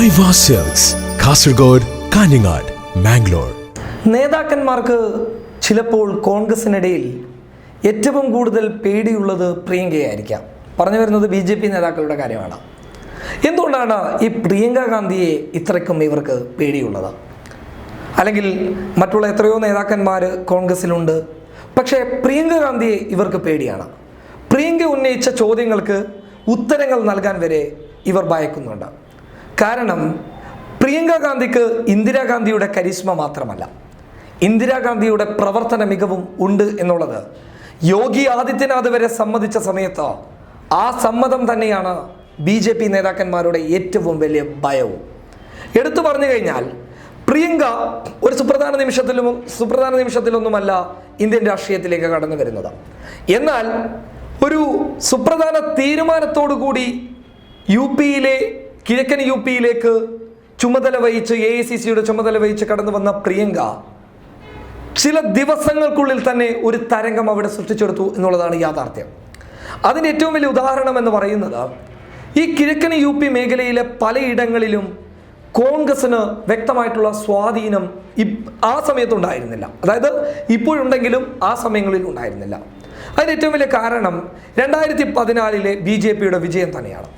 കാസർഗോഡ് കാഞ്ഞങ്ങാട് മാംഗ്ലൂർ നേതാക്കന്മാർക്ക് ചിലപ്പോൾ കോൺഗ്രസിനിടയിൽ ഏറ്റവും കൂടുതൽ പേടിയുള്ളത് പ്രിയങ്കയായിരിക്കാം. പറഞ്ഞു വരുന്നത് ബി ജെ പി നേതാക്കളുടെ കാര്യമാണ്. എന്തുകൊണ്ടാണ് ഈ പ്രിയങ്ക ഗാന്ധിയെ ഇത്രയ്ക്കും ഇവർക്ക് പേടിയുള്ളത്? അല്ലെങ്കിൽ മറ്റുള്ള എത്രയോ നേതാക്കന്മാർ കോൺഗ്രസിലുണ്ട്. പക്ഷേ പ്രിയങ്ക ഗാന്ധിയെ ഇവർക്ക് പേടിയാണ്. പ്രിയങ്ക ഉന്നയിച്ച ചോദ്യങ്ങൾക്ക് ഉത്തരങ്ങൾ നൽകാൻ വരെ ഇവർ ഭയക്കുന്നുണ്ട്. കാരണം പ്രിയങ്ക ഗാന്ധിക്ക് ഇന്ദിരാഗാന്ധിയുടെ കരിസ്മ മാത്രമല്ല. ഇന്ദിരാഗാന്ധിയുടെ പ്രവർത്തന മികവും ഉണ്ട് എന്നുള്ളത് യോഗി ആദിത്യനാഥ് വരെ സമ്മതിച്ച സമയത്ത് ആ സമ്മതം തന്നെയാണ് ബി ജെ പി നേതാക്കന്മാരുടെ ഏറ്റവും വലിയ ഭയവും. എടുത്തു പറഞ്ഞു കഴിഞ്ഞാൽ പ്രിയങ്ക ഒരു സുപ്രധാന നിമിഷത്തിലും സുപ്രധാന നിമിഷത്തിലൊന്നുമല്ല ഇന്ത്യൻ രാഷ്ട്രീയത്തിലേക്ക് കടന്നു വരുന്നത്. എന്നാൽ ഒരു സുപ്രധാന തീരുമാനത്തോടു കൂടി യു പിയിലെ കിഴക്കൻ യു പിയിലേക്ക് ചുമതല വഹിച്ച് എ ഐ സി സിയുടെ ചുമതല വഹിച്ച് കടന്നു വന്ന പ്രിയങ്ക ചില ദിവസങ്ങൾക്കുള്ളിൽ തന്നെ ഒരു തരംഗം അവിടെ സൃഷ്ടിച്ചെടുത്തു എന്നുള്ളതാണ് യാഥാർത്ഥ്യം. അതിന് ഏറ്റവും വലിയ ഉദാഹരണം എന്ന് പറയുന്നത് ഈ കിഴക്കൻ യു പി മേഖലയിലെ പലയിടങ്ങളിലും കോൺഗ്രസിന് വ്യക്തമായിട്ടുള്ള സ്വാധീനം ആ സമയത്തുണ്ടായിരുന്നില്ല. അതായത് ഇപ്പോഴുണ്ടെങ്കിലും ആ സമയങ്ങളിൽ ഉണ്ടായിരുന്നില്ല. അതിന് ഏറ്റവും വലിയ കാരണം രണ്ടായിരത്തി പതിനാലിലെ ബി ജെ പിയുടെ വിജയം തന്നെയാണ്.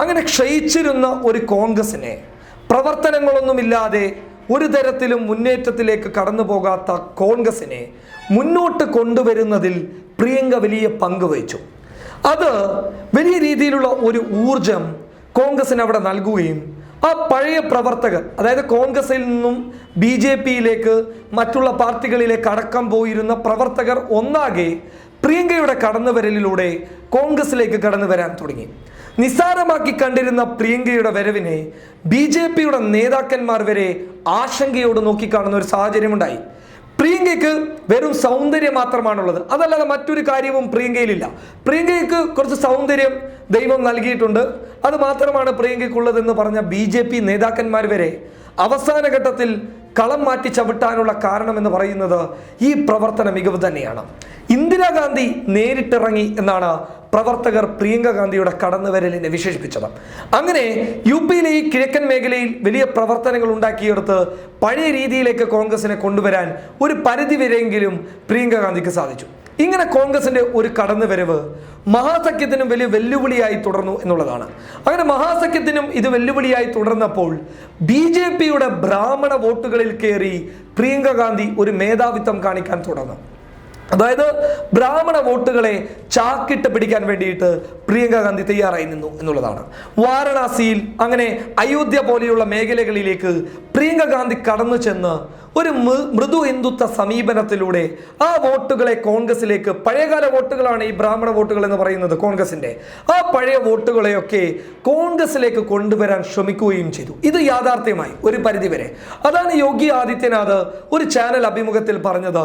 അങ്ങനെ ക്ഷയിച്ചിരുന്ന ഒരു കോൺഗ്രസിനെ പ്രവർത്തനങ്ങളൊന്നുമില്ലാതെ ഒരു തരത്തിലും മുന്നേറ്റത്തിലേക്ക് കടന്നു പോകാത്ത കോൺഗ്രസിനെ മുന്നോട്ട് കൊണ്ടുവരുന്നതിൽ പ്രിയങ്ക വലിയ പങ്ക് വഹിച്ചു. അത് വലിയ രീതിയിലുള്ള ഒരു ഊർജം കോൺഗ്രസിന് അവിടെ നൽകുകയും ആ പഴയ പ്രവർത്തകർ അതായത് കോൺഗ്രസിൽ നിന്നും ബി ജെ പിയിലേക്ക് മറ്റുള്ള പാർട്ടികളിലേക്ക് അടക്കം പോയിരുന്ന പ്രവർത്തകർ ഒന്നാകെ പ്രിയങ്കയുടെ കടന്നുവരലിലൂടെ കോൺഗ്രസിലേക്ക് കടന്നു വരാൻ തുടങ്ങി. നിസ്സാരമാക്കി കണ്ടിരുന്ന പ്രിയങ്കയുടെ വരവിനെ ബി ജെ പിയുടെ നേതാക്കന്മാർ വരെ ആശങ്കയോട് നോക്കിക്കാണുന്ന ഒരു സാഹചര്യമുണ്ടായി. പ്രിയങ്കയ്ക്ക് വെറും സൗന്ദര്യം മാത്രമാണുള്ളത്. അതല്ലാതെ മറ്റൊരു കാര്യവും പ്രിയങ്കയിലില്ല. പ്രിയങ്കയ്ക്ക് കുറച്ച് സൗന്ദര്യം ദൈവം നൽകിയിട്ടുണ്ട്. അത് മാത്രമാണ് പ്രിയങ്കയ്ക്കുള്ളതെന്ന് പറഞ്ഞ ബി ജെ പി നേതാക്കന്മാർ വരെ അവസാന ഘട്ടത്തിൽ കളം മാറ്റി ചവിട്ടാനുള്ള കാരണമെന്ന് പറയുന്നത് ഈ പ്രവർത്തന മികവ് തന്നെയാണ്. ഇന്ദിരാഗാന്ധി നേരിട്ടിറങ്ങി എന്നാണ് പ്രവർത്തകർ പ്രിയങ്ക ഗാന്ധിയുടെ കടന്നുവരലിനെ വിശേഷിപ്പിച്ചത്. അങ്ങനെ യു പിയിലെ ഈ കിഴക്കൻ മേഖലയിൽ വലിയ പ്രവർത്തനങ്ങൾ ഉണ്ടാക്കിയെടുത്ത് പഴയ രീതിയിലേക്ക് കോൺഗ്രസിനെ കൊണ്ടുവരാൻ ഒരു പരിധി വരെയെങ്കിലും പ്രിയങ്ക ഗാന്ധിക്ക് സാധിച്ചു. ഇങ്ങനെ കോൺഗ്രസിന്റെ ഒരു കടന്നുവരവ് മഹാസഖ്യത്തിനും വലിയ വെല്ലുവിളിയായി തുടർന്നു എന്നുള്ളതാണ്. അങ്ങനെ മഹാസഖ്യത്തിനും ഇത് വെല്ലുവിളിയായി തുടർന്നപ്പോൾ ബി ജെ പിയുടെ ബ്രാഹ്മണ വോട്ടുകളിൽ കയറി പ്രിയങ്ക ഗാന്ധി ഒരു മേധാവിത്വം കാണിക്കാൻ തുടർന്നു. അതായത് ബ്രാഹ്മണ വോട്ടുകളെ ചാക്കിട്ട് പിടിക്കാൻ വേണ്ടിയിട്ട് പ്രിയങ്ക ഗാന്ധി തയ്യാറായി നിന്നു എന്നുള്ളതാണ്. വാരണാസിയിൽ അങ്ങനെ അയോധ്യ പോലെയുള്ള മേഖലകളിലേക്ക് പ്രിയങ്ക ഗാന്ധി കടന്നു ചെന്ന് ഒരു മൃദു ഹിന്ദുത്വ സമീപനത്തിലൂടെ ആ വോട്ടുകളെ കോൺഗ്രസിലേക്ക് പഴയകാല വോട്ടുകളാണ് ഈ ബ്രാഹ്മണ വോട്ടുകൾ എന്ന് പറയുന്നത് കോൺഗ്രസിന്റെ ആ പഴയ വോട്ടുകളെയൊക്കെ കോൺഗ്രസിലേക്ക് കൊണ്ടുവരാൻ ശ്രമിക്കുകയും ചെയ്തു. ഇത് യാഥാർത്ഥ്യമായി ഒരു പരിധിവരെ. അതാണ് യോഗി ആദിത്യനാഥ് ഒരു ചാനൽ അഭിമുഖത്തിൽ പറഞ്ഞത്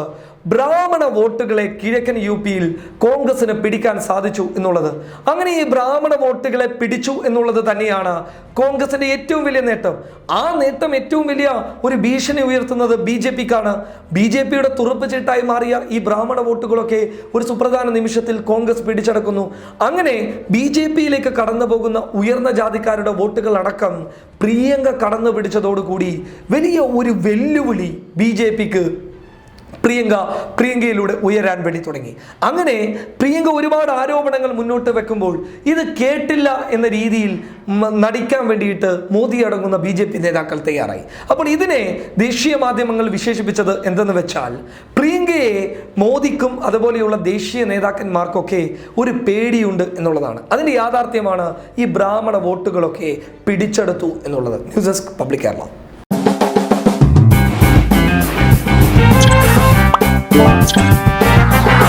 ബ്രാഹ്മണ വോട്ടുകളെ കിഴക്കൻ യു പിയിൽ കോൺഗ്രസിന് പിടിക്കാൻ സാധിച്ചു എന്നുള്ളത്. അങ്ങനെ ഈ ബ്രാഹ്മണ വോട്ടുകളെ പിടിച്ചു എന്നുള്ളത് തന്നെയാണ് കോൺഗ്രസിന്റെ ഏറ്റവും വലിയ നേട്ടം. ആ നേട്ടം ഏറ്റവും വലിയ ഒരു ഭീഷണി ഉയർത്തുന്നത് ബി ജെ പിക്കാണ്. ബി ജെ പിയുടെ തുറപ്പ് ചീട്ടായി മാറിയ ഈ ബ്രാഹ്മണ വോട്ടുകളൊക്കെ ഒരു സുപ്രധാന നിമിഷത്തിൽ കോൺഗ്രസ് പിടിച്ചടക്കുന്നു. അങ്ങനെ ബി ജെ പിയിലേക്ക് കടന്നു പോകുന്ന ഉയർന്ന ജാതിക്കാരുടെ വോട്ടുകൾ അടക്കം പ്രിയങ്ക കടന്നു പിടിച്ചതോടുകൂടി വലിയ ഒരു വെല്ലുവിളി ബി ജെ പിക്ക് പ്രിയങ്ക പ്രിയങ്കയിലൂടെ ഉയരാൻ വേണ്ടി തുടങ്ങി. അങ്ങനെ പ്രിയങ്ക ഒരുപാട് ആരോപണങ്ങൾ മുന്നോട്ട് വെക്കുമ്പോൾ ഇത് കേട്ടില്ല എന്ന രീതിയിൽ നടിക്കാൻ വേണ്ടിയിട്ട് മോദി അടങ്ങുന്ന ബി ജെ പി നേതാക്കൾ തയ്യാറായി. അപ്പോൾ ഇതിനെ ദേശീയ മാധ്യമങ്ങൾ വിശേഷിപ്പിച്ചത് എന്തെന്ന് വെച്ചാൽ പ്രിയങ്കയെ മോദിക്കും അതുപോലെയുള്ള ദേശീയ നേതാക്കന്മാർക്കൊക്കെ ഒരു പേടിയുണ്ട് എന്നുള്ളതാണ്. അതിന്റെ യാഥാർത്ഥ്യമാണ് ഈ ബ്രാഹ്മണ വോട്ടുകളൊക്കെ പിടിച്ചെടുത്തു എന്നുള്ളത്. News desk public Kerala. subscribe.